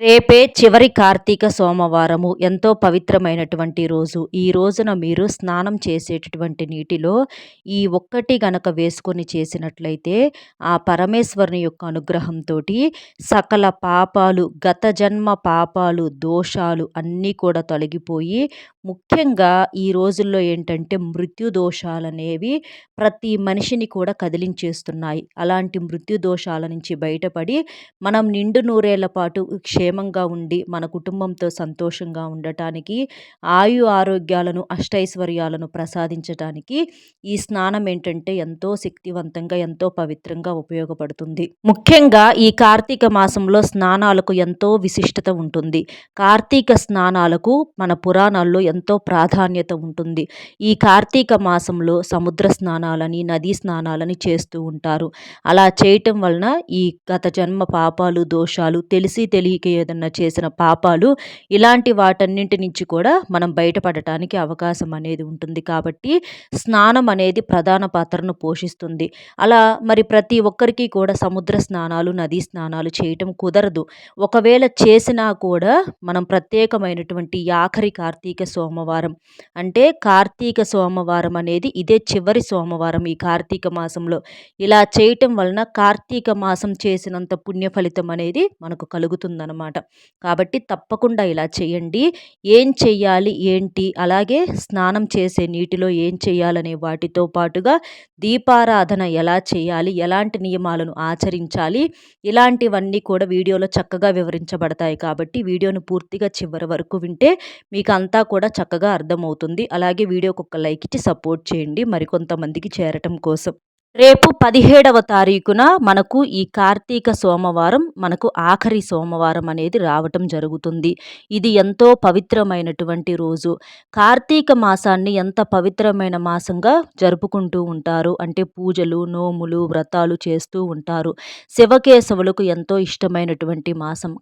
రేపే చివరి కార్తీక సోమవారము. ఎంతో పవిత్రమైనటువంటి రోజు. ఈ రోజున మీరు స్నానం చేసేటటువంటి నీటిలో ఈ ఒక్కటి గనక వేసుకొని చేసినట్లయితే ఆ పరమేశ్వరుని యొక్క అనుగ్రహంతో సకల పాపాలు గత జన్మ పాపాలు దోషాలు అన్నీ కూడా తొలగిపోయి ముఖ్యంగా ఈ రోజుల్లో ఏంటంటే మృత్యు దోషాలు అనేవి ప్రతి మనిషిని కూడా కదిలించేస్తున్నాయి. అలాంటి మృత్యు దోషాల నుంచి బయటపడి మనం నిండు నూరేళ్ళ పాటు క్షే క్షేమంగా ఉండి మన కుటుంబంతో సంతోషంగా ఉండటానికి ఆయు ఆరోగ్యాలను అష్టైశ్వర్యాలను ప్రసాదించటానికి ఈ స్నానం ఏంటంటే ఎంతో శక్తివంతంగా ఎంతో పవిత్రంగా ఉపయోగపడుతుంది. ముఖ్యంగా ఈ కార్తీక మాసంలో స్నానాలకు ఎంతో విశిష్టత ఉంటుంది. కార్తీక స్నానాలకు మన పురాణాల్లో ఎంతో ప్రాధాన్యత ఉంటుంది. ఈ కార్తీక మాసంలో సముద్ర స్నానాలని నదీ స్నానాలని చేస్తూ ఉంటారు. అలా చేయటం వలన ఈ గత జన్మ పాపాలు దోషాలు తెలిసి తెలియక ఏదన్నా చేసిన పాపాలు ఇలాంటి వాటన్నింటి నుంచి కూడా మనం బయటపడటానికి అవకాశం అనేది ఉంటుంది. కాబట్టి స్నానం అనేది ప్రధాన పాత్రను పోషిస్తుంది. అలా మరి ప్రతి ఒక్కరికి కూడా సముద్ర స్నానాలు నదీ స్నానాలు చేయటం కుదరదు. ఒకవేళ చేసినా కూడా మనం ప్రత్యేకమైనటువంటి ఆఖరి కార్తీక సోమవారం అంటే కార్తీక సోమవారం అనేది ఇదే చివరి సోమవారం ఈ కార్తీక మాసంలో. ఇలా చేయటం వలన కార్తీక మాసం చేసినంత పుణ్య ఫలితం అనేది మనకు కలుగుతుందన్నమాట. కాబట్టి తప్పకుండా ఇలా చేయండి. ఏం చెయ్యాలి ఏంటి? అలాగే స్నానం చేసే నీటిలో ఏం చేయాలనే వాటితో పాటుగా దీపారాధన ఎలా చేయాలి ఎలాంటి నియమాలను ఆచరించాలి ఇలాంటివన్నీ కూడా వీడియోలో చక్కగా వివరించబడతాయి కాబట్టి వీడియోను పూర్తిగా చివరి వరకు వింటే మీకు అంతా కూడా చక్కగా అర్థమవుతుంది. అలాగే వీడియోకి ఒక లైక్ ఇచ్చి సపోర్ట్ చేయండి. మరికొంతమందికి చేరటం కోసం. రేపు పదిహేడవ తారీఖున మనకు ఈ కార్తీక సోమవారం మనకు ఆఖరి సోమవారం అనేది రావటం జరుగుతుంది. ఇది ఎంతో పవిత్రమైనటువంటి రోజు. కార్తీక మాసాన్ని ఎంత పవిత్రమైన మాసంగా జరుపుకుంటూ ఉంటారు? అంటే పూజలు నోములు వ్రతాలు చేస్తూ ఉంటారు. శివకేశవులకు ఎంతో ఇష్టమైనటువంటి మాసం.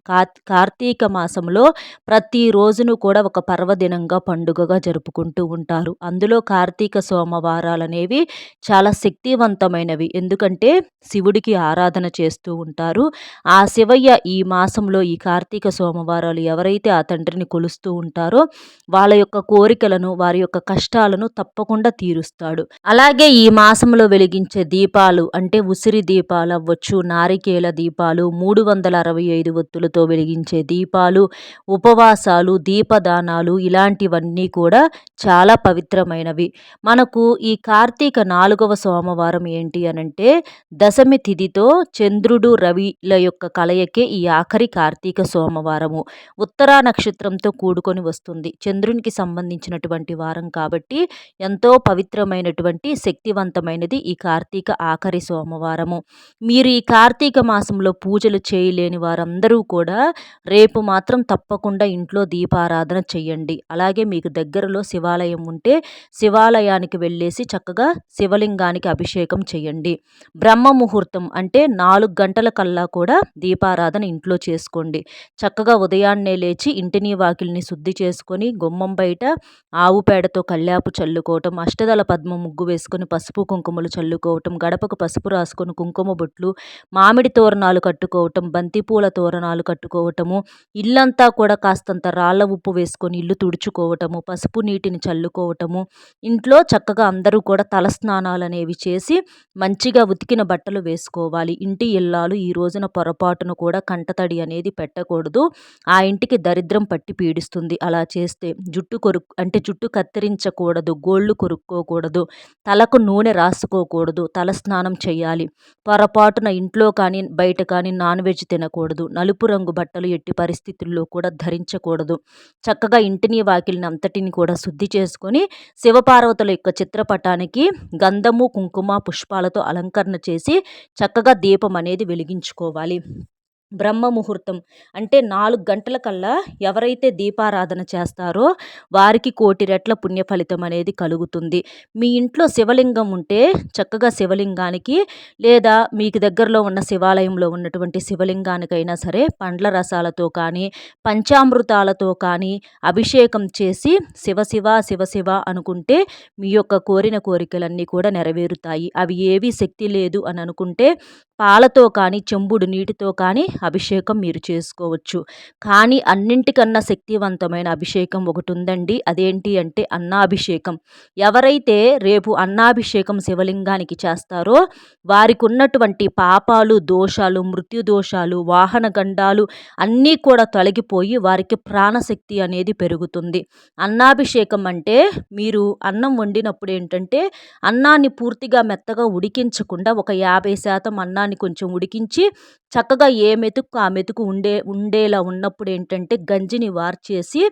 కార్తీక మాసంలో ప్రతి రోజును కూడా ఒక పర్వదినంగా పండుగగా జరుపుకుంటూ ఉంటారు. అందులో కార్తీక సోమవారాలు అనేవి చాలా శక్తివంత ఉన్నతమైనవి ఎందుకంటే శివుడికి ఆరాధన చేస్తూ ఉంటారు. ఆ శివయ్య ఈ మాసంలో ఈ కార్తీక సోమవారాలు ఎవరైతే ఆ తండ్రిని కొలుస్తూ ఉంటారో వాళ్ళ యొక్క కోరికలను వారి యొక్క కష్టాలను తప్పకుండా తీరుస్తాడు. అలాగే ఈ మాసంలో వెలిగించే దీపాలు అంటే ఉసిరి దీపాలు అవ్వచ్చు నారికేల దీపాలు మూడు వందల అరవై ఐదు ఒత్తులతో వెలిగించే దీపాలు ఉపవాసాలు దీపదానాలు ఇలాంటివన్నీ కూడా చాలా పవిత్రమైనవి. మనకు ఈ కార్తీక నాలుగవ సోమవారం ఏంటి అనంటే దశమి తిథితో చంద్రుడు రవిల యొక్క కలయికే ఈ ఆఖరి కార్తీక సోమవారము. ఉత్తరా నక్షత్రంతో కూడుకొని వస్తుంది. చంద్రునికి సంబంధించినటువంటి వారం కాబట్టి ఎంతో పవిత్రమైనటువంటి శక్తివంతమైనది ఈ కార్తీక ఆఖరి సోమవారము. మీరు ఈ కార్తీక మాసంలో పూజలు చేయలేని వారందరూ కూడా రేపు మాత్రం తప్పకుండా ఇంట్లో దీపారాధన చెయ్యండి. అలాగే మీకు దగ్గరలో శివాలయం ఉంటే శివాలయానికి వెళ్ళేసి చక్కగా శివలింగానికి అభిషేకం చేయండి. బ్రహ్మ ముహూర్తం అంటే నాలుగు గంటల కల్లా కూడా దీపారాధన ఇంట్లో చేసుకోండి. చక్కగా ఉదయాన్నే లేచి ఇంటిని వాకిల్ని శుద్ధి చేసుకొని గుమ్మం బయట ఆవు పేడతో కళ్యాపు చల్లుకోవటం అష్టదల పద్మ ముగ్గు వేసుకొని పసుపు కుంకుమలు చల్లుకోవటం గడపకు పసుపు రాసుకొని కుంకుమ బొట్లు మామిడి తోరణాలు కట్టుకోవటం బంతిపూల తోరణాలు కట్టుకోవటము ఇల్లంతా కూడా కాస్తంత రాళ్ళ ఉప్పు వేసుకొని ఇల్లు తుడుచుకోవటము పసుపు నీటిని చల్లుకోవటము ఇంట్లో చక్కగా అందరూ కూడా తలస్నానాలు అనేవి చేసి మంచిగా ఉతికిన బట్టలు వేసుకోవాలి. ఇంటి ఇల్లాలు ఈ రోజున పొరపాటును కూడా కంటతడి అనేది పెట్టకూడదు. ఆ ఇంటికి దరిద్రం పట్టి పీడిస్తుంది. అలా చేస్తే జుట్టు కొరుకు అంటే జుట్టు కత్తిరించకూడదు గోళ్ళు కొరుక్కోకూడదు తలకు నూనె రాసుకోకూడదు తల స్నానం చేయాలి. పొరపాటున ఇంట్లో కానీ బయట కానీ నాన్ వెజ్ తినకూడదు. నలుపు రంగు బట్టలు ఎట్టి పరిస్థితుల్లో కూడా ధరించకూడదు. చక్కగా ఇంటిని వాకిలిని అంతటిని కూడా శుద్ధి చేసుకొని శివపార్వతుల యొక్క చిత్రపటానికి గంధము కుంకుమ పుష్పాలతో అలంకరణ చేసి చక్కగా దీపం అనేది వెలిగించుకోవాలి. బ్రహ్మ ముహూర్తం అంటే నాలుగు గంటల కల్లా ఎవరైతే దీపారాధన చేస్తారో వారికి కోటి రెట్ల పుణ్య ఫలితం అనేది కలుగుతుంది. మీ ఇంట్లో శివలింగం ఉంటే చక్కగా శివలింగానికి లేదా మీకు దగ్గరలో ఉన్న శివాలయంలో ఉన్నటువంటి శివలింగానికైనా సరే పండ్ల రసాలతో కానీ పంచామృతాలతో కానీ అభిషేకం చేసి శివ శివ శివ శివ అనుకుంటే మీ యొక్క కోరిన కోరికలన్నీ కూడా నెరవేరుతాయి. అవి ఏవి శక్తి లేదు అని అనుకుంటే పాలతో కానీ చెంబుడు నీటితో కానీ అభిషేకం మీరు చేసుకోవచ్చు. కానీ అన్నింటికన్నా శక్తివంతమైన అభిషేకం ఒకటి ఉందండి అదేంటి అంటే అన్నాభిషేకం. ఎవరైతే రేపు అన్నాభిషేకం శివలింగానికి చేస్తారో వారికి ఉన్నటువంటి పాపాలు దోషాలు మృత్యు దోషాలు వాహన గండాలు అన్నీ కూడా తొలగిపోయి వారికి ప్రాణశక్తి అనేది పెరుగుతుంది. అన్నాభిషేకం అంటే మీరు అన్నం వండినప్పుడు ఏంటంటే అన్నాన్ని పూర్తిగా మెత్తగా ఉడికించకుండా ఒక యాభై శాతం అన్నాన్ని కొంచెం ఉడికించి చక్కగా ఏమి మెతుకు ఆ మెతుకు ఉండే ఉండేలా ఉన్నప్పుడు ఏంటంటే గంజిని వార్చేసి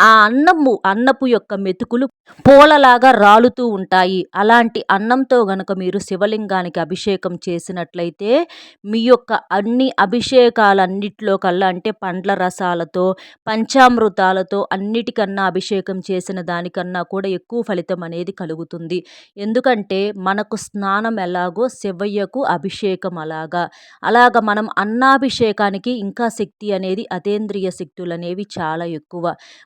ఆ అన్నము అన్నపు యొక్క మెతుకులు పూలలాగా రాలుతూ ఉంటాయి. అలాంటి అన్నంతో గనక మీరు శివలింగానికి అభిషేకం చేసినట్లయితే మీ యొక్క అన్ని అభిషేకాలన్నిట్లో కల్లా అంటే పండ్ల రసాలతో పంచామృతాలతో అన్నిటికన్నా అభిషేకం చేసిన దానికన్నా కూడా ఎక్కువ ఫలితం అనేది కలుగుతుంది. ఎందుకంటే మనకు స్నానం ఎలాగో శివయ్యకు అభిషేకం అలాగా. అలాగ మనం అన్నాభిషేకానికి ఇంకా శక్తి అనేది అతేంద్రియ శక్తులు అనేవి చాలా ఎక్కువ.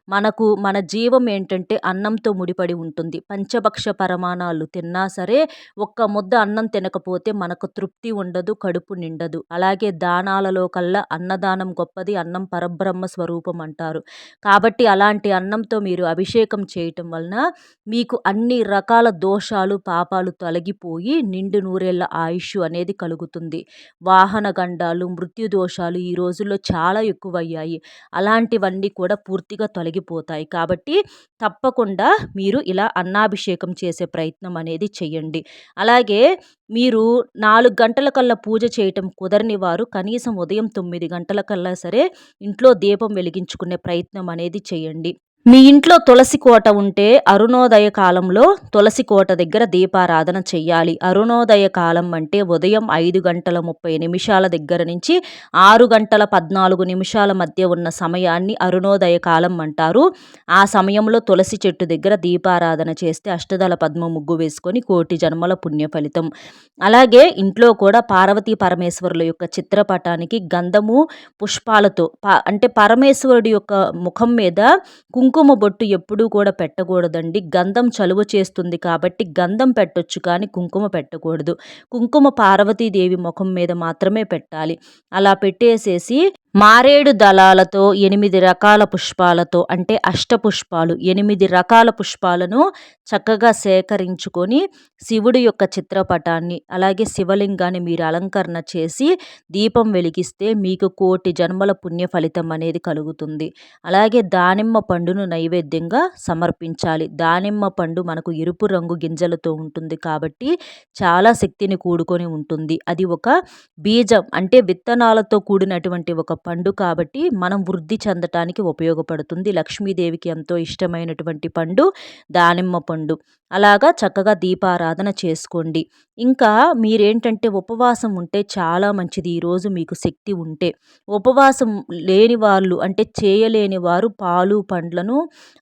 మనకు మన జీవం ఏంటంటే అన్నంతో ముడి ముడిపడి ఉంటుంది. పంచభక్ష పరమాణాలు తిన్నా సరే ఒక్క ముద్ద అన్నం తినకపోతే మనకు తృప్తి ఉండదు కడుపు నిండదు. అలాగే దానాలలో కల్లా అన్నదానం గొప్పది అన్నం పరబ్రహ్మ స్వరూపం అంటారు. కాబట్టి అలాంటి అన్నంతో మీరు అభిషేకం చేయటం వలన మీకు అన్ని రకాల దోషాలు పాపాలు తొలగిపోయి నిండు నూరేళ్ళ ఆయుష్ అనేది కలుగుతుంది. వాహన గండాలు మృత్యు దోషాలు ఈ రోజుల్లో చాలా ఎక్కువయ్యాయి. అలాంటివన్నీ కూడా పూర్తిగా తొలగిపోతాయి. కాబట్టి తప్పకుండా మీరు ఇలా అన్నాభిషేకం చేసే ప్రయత్నం అనేది చేయండి. అలాగే మీరు నాలుగు గంటల కల్లా పూజ చేయటం కుదరని వారు కనీసం ఉదయం తొమ్మిది గంటల కల్లా సరే ఇంట్లో దీపం వెలిగించుకునే ప్రయత్నం అనేది చేయండి. మీ ఇంట్లో తులసి కోట ఉంటే అరుణోదయ కాలంలో తులసి కోట దగ్గర దీపారాధన చెయ్యాలి. అరుణోదయ కాలం అంటే ఉదయం ఐదు గంటల ముప్పై నిమిషాల దగ్గర నుంచి ఆరు గంటల పద్నాలుగు నిమిషాల మధ్య ఉన్న సమయాన్ని అరుణోదయ కాలం అంటారు. ఆ సమయంలో తులసి చెట్టు దగ్గర దీపారాధన చేస్తే అష్టదళ పద్మ ముగ్గు వేసుకొని కోటి జన్మల పుణ్య ఫలితం. అలాగే ఇంట్లో కూడా పార్వతీ పరమేశ్వరుల యొక్క చిత్రపటానికి గంధము పుష్పాలతో అంటే పరమేశ్వరుడి యొక్క ముఖం మీద కుంకుమ కుంకుమ బొట్టు ఎప్పుడూ కూడా పెట్టకూడదండి. గంధం చలువ చేస్తుంది కాబట్టి గంధం పెట్టొచ్చు కానీ కుంకుమ పెట్టకూడదు. కుంకుమ పార్వతీదేవి ముఖం మీద మాత్రమే పెట్టాలి. అలా పెట్టేసేసి మారేడు దళాలతో ఎనిమిది రకాల పుష్పాలతో అంటే అష్టపుష్పాలు ఎనిమిది రకాల పుష్పాలను చక్కగా సేకరించుకొని శివుడి యొక్క చిత్రపటాన్ని అలాగే శివలింగాన్ని మీరు అలంకరణ చేసి దీపం వెలిగిస్తే మీకు కోటి జన్మల పుణ్య ఫలితం అనేది కలుగుతుంది. అలాగే దానిమ్మ పండును నైవేద్యంగా సమర్పించాలి. దానిమ్మ పండు మనకు ఎరుపు రంగు గింజలతో ఉంటుంది కాబట్టి చాలా శక్తిని కూడుకొని ఉంటుంది. అది ఒక బీజం అంటే విత్తనాలతో కూడినటువంటి ఒక పండు కాబట్టి మనం వృద్ధి చెందటానికి ఉపయోగపడుతుంది. లక్ష్మీదేవికి ఎంతో ఇష్టమైనటువంటి పండు దానిమ్మ పండు. అలాగా చక్కగా దీపారాధన చేసుకోండి. ఇంకా మీరేంటంటే ఉపవాసం ఉంటే చాలా మంచిది. ఈరోజు మీకు శక్తి ఉంటే ఉపవాసం లేని వాళ్ళు అంటే చేయలేని వారు పాలు పండ్లను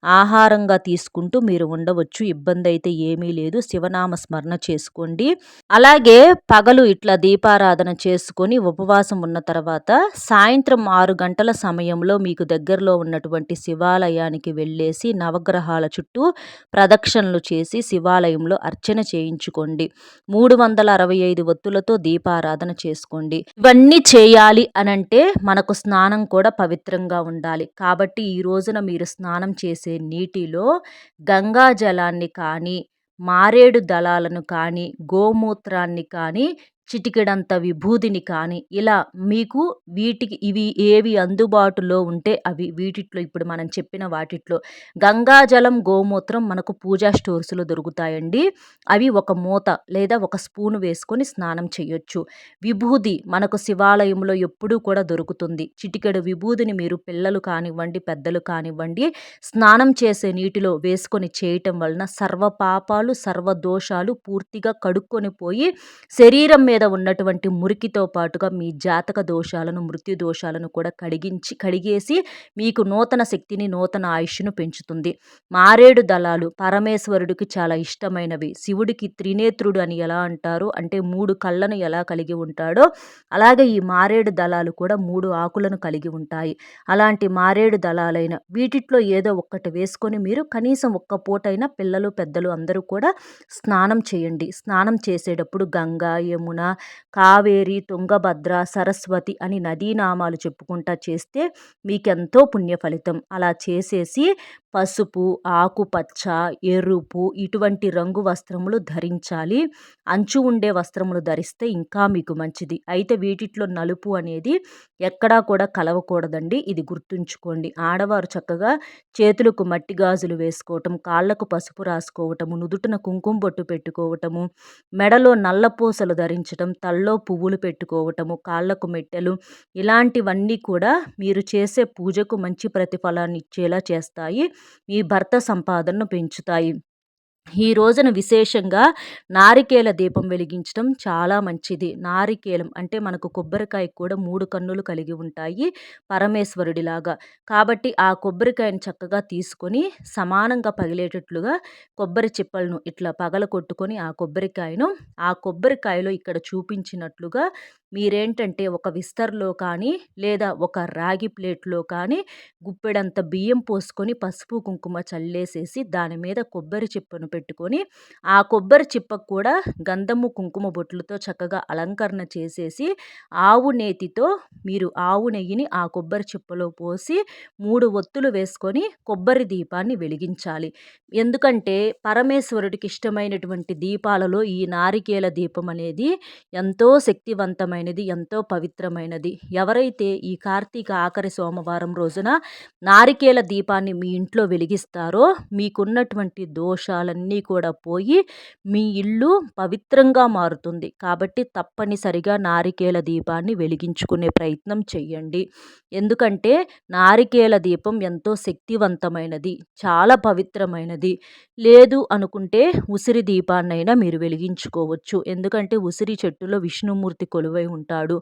ఆహారంగా తీసుకుంటూ మీరు ఉండవచ్చు. ఇబ్బంది అయితే ఏమీ లేదు. శివనామ స్మరణ చేసుకోండి. అలాగే పగలు ఇట్లా దీపారాధన చేసుకొని ఉపవాసం ఉన్న తర్వాత సాయంత్రం ఆరు గంటల సమయంలో మీకు దగ్గరలో ఉన్నటువంటి శివాలయానికి వెళ్ళేసి నవగ్రహాల చుట్టూ ప్రదక్షిణలు చేసి శివాలయంలో అర్చన చేయించుకోండి. మూడు వందల అరవై ఐదు ఒత్తులతో దీపారాధన చేసుకోండి. ఇవన్నీ చేయాలి అనంటే మనకు స్నానం కూడా పవిత్రంగా ఉండాలి. కాబట్టి ఈ రోజున మీరు స్నానం చేసే నీటిలో గంగా జలాన్ని కానీ మారేడు దళాలను కానీ గోమూత్రాన్ని కానీ చిటికెడంత విభూదిని కానీ ఇలా మీకు వీటికి ఇవి ఏవి అందుబాటులో ఉంటే అవి వీటిట్లో ఇప్పుడు మనం చెప్పిన వాటిట్లో గంగాజలం గోమూత్రం మనకు పూజా స్టోర్స్లో దొరుకుతాయండి. అవి ఒక మూత లేదా ఒక స్పూన్ వేసుకొని స్నానం చేయొచ్చు. విభూది మనకు శివాలయంలో ఎప్పుడూ కూడా దొరుకుతుంది. చిటికెడు విభూదిని మీరు పిల్లలు కానివ్వండి పెద్దలు కానివ్వండి స్నానం చేసే నీటిలో వేసుకొని చేయటం వలన సర్వ పాపాలు సర్వ దోషాలు పూర్తిగా కడుక్కొని పోయి శరీరం మీద ఉన్నటువంటి మురికితో పాటుగా మీ జాతక దోషాలను మృత్యు దోషాలను కూడా కడిగించి కడిగేసి మీకు నూతన శక్తిని నూతన ఆయుష్ను పెంచుతుంది. మారేడు దళాలు పరమేశ్వరుడికి చాలా ఇష్టమైనవి. శివుడికి త్రినేత్రుడు అని ఎలా అంటారు? అంటే మూడు కళ్ళను ఎలా కలిగి ఉంటాడో అలాగే ఈ మారేడు దళాలు కూడా మూడు ఆకులను కలిగి ఉంటాయి. అలాంటి మారేడు దళాలైన వీటిట్లో ఏదో ఒక్కటి వేసుకొని మీరు కనీసం ఒక్క పూటైనా పిల్లలు పెద్దలు అందరూ కూడా స్నానం చేయండి. స్నానం చేసేటప్పుడు గంగా యమున యమున కావేరి తుంగభద్ర సరస్వతి అని నదీనామాలు చెప్పుకుంటా చేస్తే మీకెంతో పుణ్య ఫలితం అలా చేసేసి పసుపు ఆకుపచ్చ ఎరుపు ఇటువంటి రంగు వస్త్రములు ధరించాలి. అంచు ఉండే వస్త్రములు ధరిస్తే ఇంకా మీకు మంచిది. అయితే వీటిట్లో నలుపు అనేది ఎక్కడా కూడా కలవకూడదండి. ఇది గుర్తుంచుకోండి. ఆడవారు చక్కగా చేతులకు మట్టి గాజులు వేసుకోవటం కాళ్ళకు పసుపు రాసుకోవటము నుదుటిన కుంకుమ బొట్టు పెట్టుకోవటము మెడలో నల్ల పూసలు ధరించటం తల్లో పువ్వులు పెట్టుకోవటము కాళ్ళకు మెట్టెలు ఇలాంటివన్నీ కూడా మీరు చేసే పూజకు మంచి ప్రతిఫలాన్ని ఇచ్చేలా చేస్తాయి. మీ భర్త సంపాదనను పెంచుతాయి. ఈ రోజున విశేషంగా నారికేల దీపం వెలిగించడం చాలా మంచిది. నారికేలం అంటే మనకు కొబ్బరికాయ కూడా మూడు కన్నులు కలిగి ఉంటాయి పరమేశ్వరుడిలాగా. కాబట్టి ఆ కొబ్బరికాయను చక్కగా తీసుకొని సమానంగా పగిలేటట్లుగా కొబ్బరి చిప్పలను ఇట్లా పగల కొట్టుకొని ఆ కొబ్బరికాయను ఆ కొబ్బరికాయలో ఇక్కడ చూపించినట్లుగా మీరేంటంటే ఒక విస్తర్లో కానీ లేదా ఒక రాగి ప్లేట్లో కానీ గుప్పెడంత బియ్యం పోసుకొని పసుపు కుంకుమ చల్లేసేసి దాని మీద కొబ్బరి చిప్పను పెట్టుకొని ఆ కొబ్బరి చిప్పకు కూడా గంధము కుంకుమ బొట్లతో చక్కగా అలంకరణ చేసేసి ఆవు నేతితో మీరు ఆవు నెయ్యిని ఆ కొబ్బరి చిప్పలో పోసి మూడు ఒత్తులు వేసుకొని కొబ్బరి దీపాన్ని వెలిగించాలి. ఎందుకంటే పరమేశ్వరుడికి ఇష్టమైనటువంటి దీపాలలో ఈ నారికేల దీపం అనేది ఎంతో శక్తివంతమైన పవిత్రమైనది ఎంతో పవిత్రమైనది. ఎవరైతే ఈ కార్తీక ఆఖరి సోమవారం రోజున నారికేల దీపాన్ని మీ ఇంట్లో వెలిగిస్తారో మీకున్నటువంటి దోషాలన్నీ కూడా పోయి మీ ఇల్లు పవిత్రంగా మారుతుంది. కాబట్టి తప్పనిసరిగా నారికేల దీపాన్ని వెలిగించుకునే ప్రయత్నం చేయండి ఎందుకంటే నారికేల దీపం ఎంతో శక్తివంతమైనది చాలా పవిత్రమైనది. లేదు అనుకుంటే ఉసిరి దీపాన్నైనా మీరు వెలిగించుకోవచ్చు. ఎందుకంటే ఉసిరి చెట్టులో విష్ణుమూర్తి కొలువై ఉంటాడు.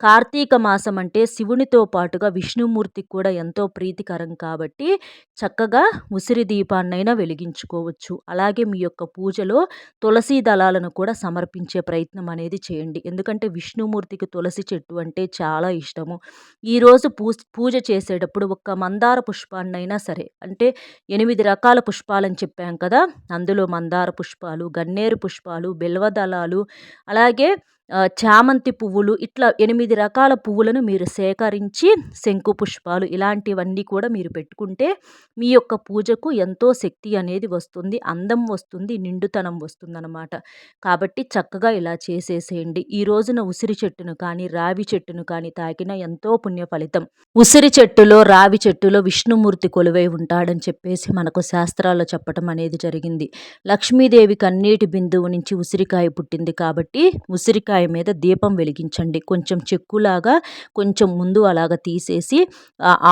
కార్తీక మాసం అంటే శివునితో పాటుగా విష్ణుమూర్తికి కూడా ఎంతో ప్రీతికరం కాబట్టి చక్కగా ఉసిరి దీపాన్నైనా వెలిగించుకోవచ్చు. అలాగే మీ యొక్క పూజలో తులసి దళాలను కూడా సమర్పించే ప్రయత్నం అనేది చేయండి. ఎందుకంటే విష్ణుమూర్తికి తులసి చెట్టు అంటే చాలా ఇష్టము. ఈరోజు పూ పూజ చేసేటప్పుడు ఒక్క మందార పుష్పాన్నైనా సరే అంటే ఎనిమిది రకాల పుష్పాలని చెప్పాం కదా అందులో మందార పుష్పాలు గన్నేరు పుష్పాలు బిల్వదళాలు అలాగే చామంతి పువ్వులు ఇట్లా ఎనిమిది రకాల పువ్వులను మీరు సేకరించి శంకు పుష్పాలు ఇలాంటివన్నీ కూడా మీరు పెట్టుకుంటే మీ యొక్క పూజకు ఎంతో శక్తి అనేది వస్తుంది అందం వస్తుంది నిండుతనం వస్తుందన్నమాట. కాబట్టి చక్కగా ఇలా చేసేసేయండి. ఈ రోజున ఉసిరి చెట్టును కానీ రావి చెట్టును కానీ తాకిన ఎంతో పుణ్య ఫలితం. ఉసిరి చెట్టులో రావి చెట్టులో విష్ణుమూర్తి కొలువై ఉంటాడని చెప్పేసి మనకు శాస్త్రాల్లో చెప్పడం అనేది జరిగింది. లక్ష్మీదేవి కన్నీటి బిందువు నుంచి ఉసిరికాయ పుట్టింది కాబట్టి ఉసిరికాయ మీద దీపం వెలిగించండి. కొంచెం చెక్కులాగా కొంచెం ముందు అలాగ తీసేసి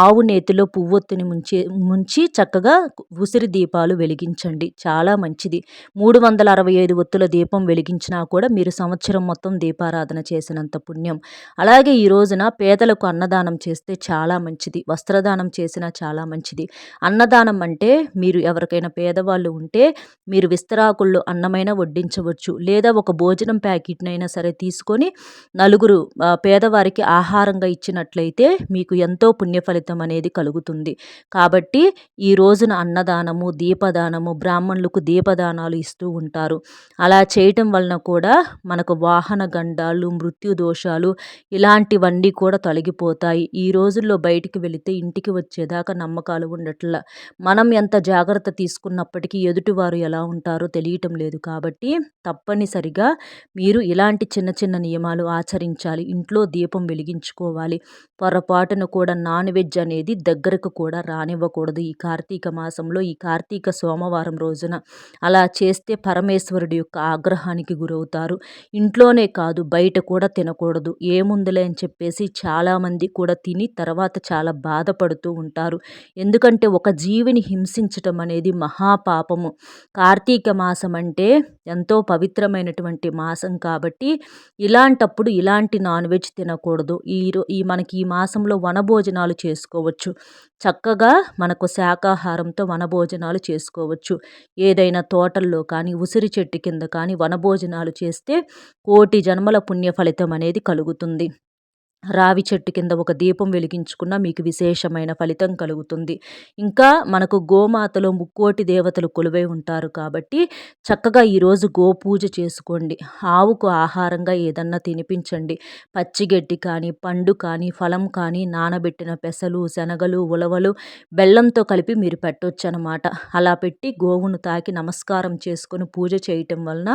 ఆవు నేతిలో పువ్వొత్తుని ముంచి ముంచి చక్కగా ఉసిరి దీపాలు వెలిగించండి. చాలా మంచిది. మూడు వందల అరవై ఐదు ఒత్తుల దీపం వెలిగించినా కూడా మీరు సంవత్సరం మొత్తం దీపారాధన చేసినంత పుణ్యం. అలాగే ఈ రోజున పేదలకు అన్నదానం చేస్తే చాలా మంచిది. వస్త్రదానం చేసినా చాలా మంచిది. అన్నదానం అంటే మీరు ఎవరికైనా పేదవాళ్ళు ఉంటే మీరు విస్తరాకుల్లో అన్నమైన వడ్డించవచ్చు. లేదా ఒక భోజనం ప్యాకెట్నైనా సరే తీసుకొని నలుగురు పేదవారికి ఆహారంగా ఇచ్చినట్లయితే మీకు ఎంతో పుణ్య ఫలితం అనేది కలుగుతుంది. కాబట్టి ఈ రోజున అన్నదానము దీపదానము బ్రాహ్మణులకు దీపదానాలు ఇస్తూ ఉంటారు. అలా చేయటం వలన కూడా మనకు వాహన గండాలు మృత్యు దోషాలు ఇలాంటివన్నీ కూడా తొలగిపోతాయి. ఈ రోజుల్లో బయటికి వెళితే ఇంటికి వచ్చేదాకా నమ్మకాలు ఉండట్ల. మనం ఎంత జాగ్రత్త తీసుకున్నప్పటికీ ఎదుటివారు ఎలా ఉంటారో తెలియటం లేదు. కాబట్టి తప్పనిసరిగా మీరు ఇలాంటి చిన్న చిన్న చిన్న నియమాలు ఆచరించాలి. ఇంట్లో దీపం వెలిగించుకోవాలి. పొరపాటును కూడా నాన్ వెజ్ అనేది దగ్గరకు కూడా రానివ్వకూడదు. ఈ కార్తీక మాసంలో ఈ కార్తీక సోమవారం రోజున అలా చేస్తే పరమేశ్వరుడి యొక్క ఆగ్రహానికి గురవుతారు. ఇంట్లోనే కాదు బయట కూడా తినకూడదు. ఏముందిలే అని చెప్పేసి చాలామంది కూడా తిని తర్వాత చాలా బాధపడుతూ ఉంటారు. ఎందుకంటే ఒక జీవిని హింసించటం అనేది మహాపాపము. కార్తీక మాసం అంటే ఎంతో పవిత్రమైనటువంటి మాసం కాబట్టి ఇలాంటప్పుడు ఇలాంటి నాన్ వెజ్ తినకూడదు. ఈ ఈ మనకి ఈ మాసంలో వనభోజనాలు చేసుకోవచ్చు. చక్కగా మనకు శాకాహారంతో వనభోజనాలు చేసుకోవచ్చు. ఏదైనా తోటల్లో కానీ ఉసిరి చెట్టు కింద కానీ వనభోజనాలు చేస్తే కోటి జన్మల పుణ్య ఫలితం అనేది కలుగుతుంది. రావి చెట్టు కింద ఒక దీపం వెలిగించుకున్న మీకు విశేషమైన ఫలితం కలుగుతుంది. ఇంకా మనకు గోమాతలో ముక్కోటి దేవతలు కొలువై ఉంటారు కాబట్టి చక్కగా ఈరోజు గోపూజ చేసుకోండి. ఆవుకు ఆహారంగా ఏదన్నా తినిపించండి. పచ్చిగడ్డి కానీ పండు కానీ ఫలం కానీ నానబెట్టిన పెసలు శనగలు ఉలవలు బెల్లంతో కలిపి మీరు పెట్టొచ్చు అనమాట అలా పెట్టి గోవును తాకి నమస్కారం చేసుకొని పూజ చేయటం వలన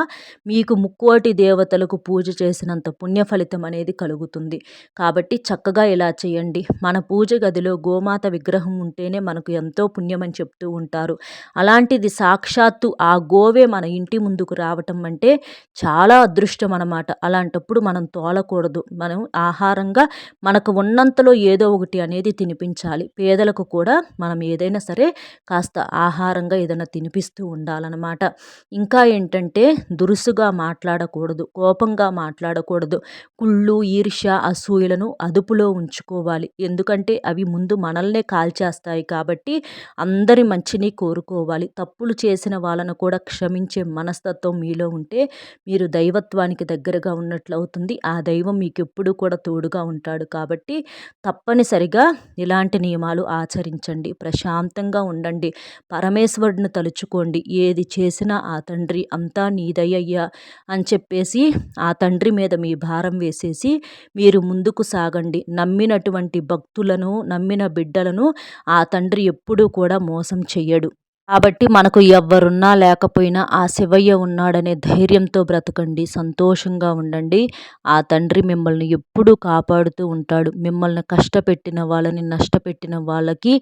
మీకు ముక్కోటి దేవతలకు పూజ చేసినంత పుణ్య ఫలితం అనేది కలుగుతుంది. కాబట్టి చక్కగా ఇలా చేయండి. మన పూజ గదిలో గోమాత విగ్రహం ఉంటేనే మనకు ఎంతో పుణ్యమని చెప్తూ ఉంటారు. అలాంటిది సాక్షాత్తు ఆ గోవే మన ఇంటి ముందుకు రావటం అంటే చాలా అదృష్టం అనమాట అలాంటప్పుడు మనం తోలకూడదు. మనం ఆహారంగా మనకు ఉన్నంతలో ఏదో ఒకటి అనేది తినిపించాలి. పేదలకు కూడా మనం ఏదైనా సరే కాస్త ఆహారంగా ఏదైనా తినిపిస్తూ ఉండాలన్నమాట. ఇంకా ఏంటంటే దురుసుగా మాట్లాడకూడదు. కోపంగా మాట్లాడకూడదు. కుళ్ళు ఈర్ష్య అసూయ అసూయలను అదుపులో ఉంచుకోవాలి. ఎందుకంటే అవి ముందు మనల్నే కాల్చేస్తాయి కాబట్టి అందరి మంచిని కోరుకోవాలి. తప్పులు చేసిన వాళ్ళను కూడా క్షమించే మనస్తత్వం మీలో ఉంటే మీరు దైవత్వానికి దగ్గరగా ఉన్నట్లు అవుతుంది ఆ దైవం మీకు ఎప్పుడూ కూడా తోడుగా ఉంటాడు కాబట్టి తప్పనిసరిగా ఇలాంటి నియమాలు ఆచరించండి. ప్రశాంతంగా ఉండండి. పరమేశ్వరుడిని తలుచుకోండి. ఏది చేసినా ఆ తండ్రి అంతా నీదయ్యయ్యా అని చెప్పేసి ఆ తండ్రి మీద మీ భారం వేసేసి మీరు ముందుకు ముందుకు సాగండి. నమ్మినటువంటి భక్తులను నమ్మిన బిడ్డలను ఆ తండ్రి ఎప్పుడూ కూడా మోసం చెయ్యడు. కాబట్టి మనకు ఎవ్వరున్నా లేకపోయినా ఆ శివయ్య ఉన్నాడనే ధైర్యంతో బ్రతకండి. సంతోషంగా ఉండండి. ఆ తండ్రి మిమ్మల్ని ఎప్పుడూ కాపాడుతూ ఉంటాడు. మిమ్మల్ని కష్టపెట్టిన వాళ్ళని నష్టపెట్టిన వాళ్ళకి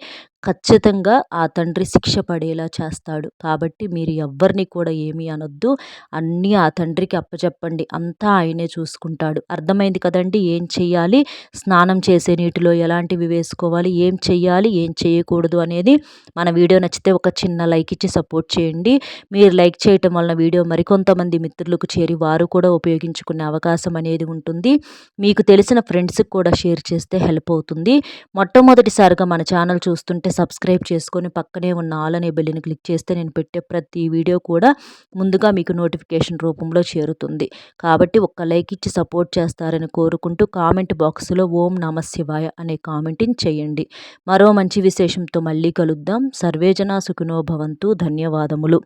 ఖచ్చితంగా ఆ తండ్రి శిక్ష పడేలా చేస్తాడు. కాబట్టి మీరు ఎవ్వరిని కూడా ఏమీ అనొద్దు. అన్నీ ఆ తండ్రికి అప్పచెప్పండి. అంతా ఆయనే చూసుకుంటాడు. అర్థమైంది కదండి? ఏం చెయ్యాలి? స్నానం చేసే నీటిలో ఎలాంటివి వేసుకోవాలి? ఏం చెయ్యాలి? ఏం చేయకూడదు అనేది మన వీడియో నచ్చితే ఒక చిన్న చిన్న లైక్ ఇచ్చి సపోర్ట్ చేయండి. మీరు లైక్ చేయటం వలన వీడియో మరికొంతమంది మిత్రులకు చేరి వారు కూడా ఉపయోగించుకునే అవకాశం అనేది ఉంటుంది. మీకు తెలిసిన ఫ్రెండ్స్కి కూడా షేర్ చేస్తే హెల్ప్ అవుతుంది. మొట్టమొదటిసారిగా మన ఛానల్ చూస్తుంటే సబ్స్క్రైబ్ చేసుకొని పక్కనే ఉన్న ఆల్ అనే బెల్లిని క్లిక్ చేస్తే నేను పెట్టే ప్రతి వీడియో కూడా ముందుగా మీకు నోటిఫికేషన్ రూపంలో చేరుతుంది. కాబట్టి ఒక్క లైక్ ఇచ్చి సపోర్ట్ చేస్తారని కోరుకుంటూ కామెంట్ బాక్స్లో ఓం నమ శివాయ అనే కామెంటింగ్ చేయండి. మరో మంచి విశేషంతో మళ్ళీ కలుద్దాం. సర్వేజన సుఖినో భవంతు. ధన్యవాదములు.